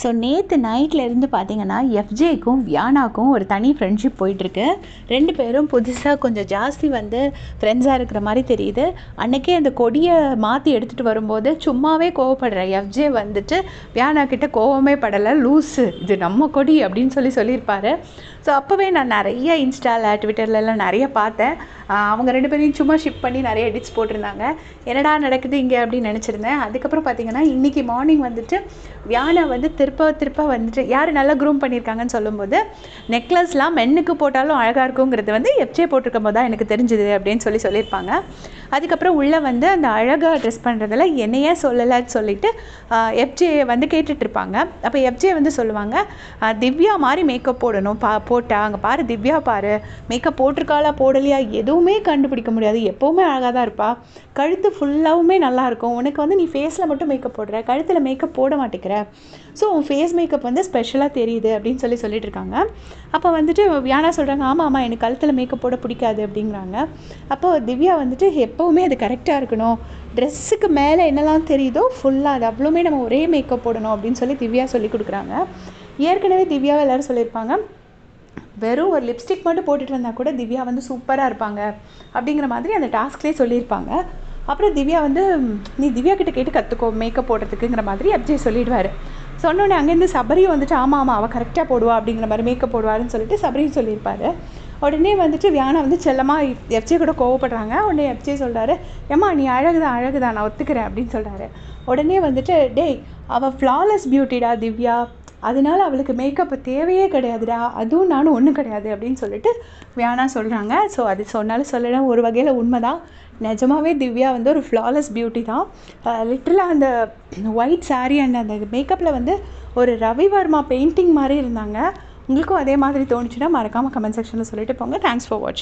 So நேற்று நைட்லேருந்து இருந்து பார்த்தீங்கன்னா எஃப்ஜேக்கும் வியானாக்கும் ஒரு தனி ஃப்ரெண்ட்ஷிப் போயிட்டுருக்கு. ரெண்டு பேரும் புதுசாக கொஞ்சம் ஜாஸ்தி வந்து ஃப்ரெண்ட்ஸாக இருக்கிற மாதிரி தெரியுது. அன்றைக்கே அந்த கொடியை மாற்றி எடுத்துகிட்டு வரும்போது சும்மாவே கோவப்படுற எஃப்ஜே வந்துட்டு வியானா கிட்ட கோவமே படலை. லூஸு இது நம்ம கொடி அப்படின்னு சொல்லி சொல்லியிருப்பாரு. ஸோ அப்போவே நான் நிறைய இன்ஸ்டாவில் ட்விட்டர்லலாம் நிறைய பார்த்தேன். அவங்க ரெண்டு பேரையும் சும்மா ஷிப் பண்ணி நிறைய எடிட்ஸ் போட்டிருந்தாங்க. என்னடா நடக்குது இங்கே அப்படின்னு நினச்சிருந்தேன். அதுக்கப்புறம் பார்த்தீங்கன்னா இன்றைக்கி மார்னிங் வந்துட்டு வியானை வந்து திருப்ப திருப்ப வந்துட்டு யார் நல்லா க்ரூம் பண்ணியிருக்காங்கன்னு சொல்லும்போது நெக்லஸ்லாம் மென்னுக்கு போட்டாலும் அழகாக இருக்குங்கிறது வந்து எஃப்ஜே போட்டிருக்கும் போது தான் எனக்கு தெரிஞ்சுது அப்படின்னு சொல்லி சொல்லியிருப்பாங்க. அதுக்கப்புறம் உள்ளே வந்து அந்த அழகாக ட்ரெஸ் பண்ணுறதுல என்னையே சொல்லலைன்னு சொல்லிட்டு எஃப்ஜே வந்து கேட்டுட்ருப்பாங்க அப்போ எஃப்ஜே வந்து சொல்லுவாங்க திவ்யா மாதிரி மேக்கப் போடணும் பா போட்டா. அங்கே பாரு திவ்யா பாரு. மேக்கப் போட்டிருக்காளா போடலையா? எதுவும் கண்டுபிடிக்க முடியாது. எப்போவுமே அழகாக தான் இருப்பா. கழுத்து ஃபுல்லாகவுமே நல்லாயிருக்கும் உனக்கு வந்து நீ ஃபேஸில் மட்டும் மேக்கப் போடுற கழுத்தில் மேக்கப் போட மாட்டேங்கிற. ஸோ உன் ஃபேஸ் மேக்கப் வந்து ஸ்பெஷலாக தெரியுது அப்படின்னு சொல்லி சொல்லிட்டு இருக்காங்க. அப்போ வந்துட்டு வியானா சொல்கிறாங்க ஆமாம் ஆமாம் எனக்கு கழுத்தில் மேக்கப் போட பிடிக்காது அப்படிங்கிறாங்க. அப்போ திவ்யா வந்துட்டு எப்போவுமே அது கரெக்டாக இருக்கணும். ட்ரெஸ்ஸுக்கு மேலே என்னெல்லாம் தெரியுதோ ஃபுல்லாக அது அவ்வளோமே நம்ம ஒரே மேக்கப் போடணும் அப்படின்னு சொல்லி திவ்யா சொல்லி கொடுக்குறாங்க. ஏற்கனவே திவ்யாவை எல்லோரும் சொல்லியிருப்பாங்க. வெறும் ஒரு லிப்ஸ்டிக் மட்டும் போட்டுட்டு வந்தால் கூட திவ்யா வந்து சூப்பராக இருப்பாங்க அப்படிங்கிற மாதிரி அந்த டாஸ்க்லேயே சொல்லியிருப்பாங்க. அப்புறம் திவ்யா வந்து நீ திவ்யா கிட்ட கேட்டு கற்றுக்கோ மேக்கப் போடுறதுக்குங்கிற மாதிரி அப்ஜய் சொல்லிடுவார். சொன்னோடனே அங்கேருந்து சபரியும் வந்துட்டு ஆமாம் ஆமாம் அவள் கரெக்டாக போடுவா அப்படிங்கிற மாதிரி மேக்கப் போடுவாருன்னு சொல்லிட்டு சபரியும் சொல்லியிருப்பாரு. உடனே வந்துட்டு வியானா வந்து செல்லமாக எஃப்ஜே கூட கோவப்படுறாங்க. உடனே எஃப்ஜே சொல்கிறாரு ஏம்மா நீ அழகுதான் அழகுதான் நான் ஒத்துக்கிறேன் அப்படின்னு சொல்கிறாரு உடனே வந்துட்டு டேய் அவள் ஃப்ளாலெஸ் பியூட்டிடா திவ்யா. அதனால அவளுக்கு மேக்கப் தேவையே கிடையாதுடா. அதுவும் நானும் ஒன்றும் கிடையாது அப்படின்னு சொல்லிட்டு வியானா சொல்கிறாங்க ஸோ அது சொன்னாலும் சொல்லலாம் ஒரு வகையில் உண்மை தான் நிஜமாவே திவ்யா வந்து ஒரு ஃப்ளாலெஸ் பியூட்டி தான். லிட்டரலாக அந்த ஒயிட் saree அண்ட் அந்த மேக்கப்பில் வந்து ஒரு ரவிவர்மா பெயிண்டிங் மாதிரி இருந்தாங்க. உங்களுக்கும் அதே மாதிரி தோணுச்சுன்னா மறக்காமல் கமெண்ட் செக்ஷனில் சொல்லிட்டு போங்க. தேங்க்ஸ் ஃபார் வாட்சிங்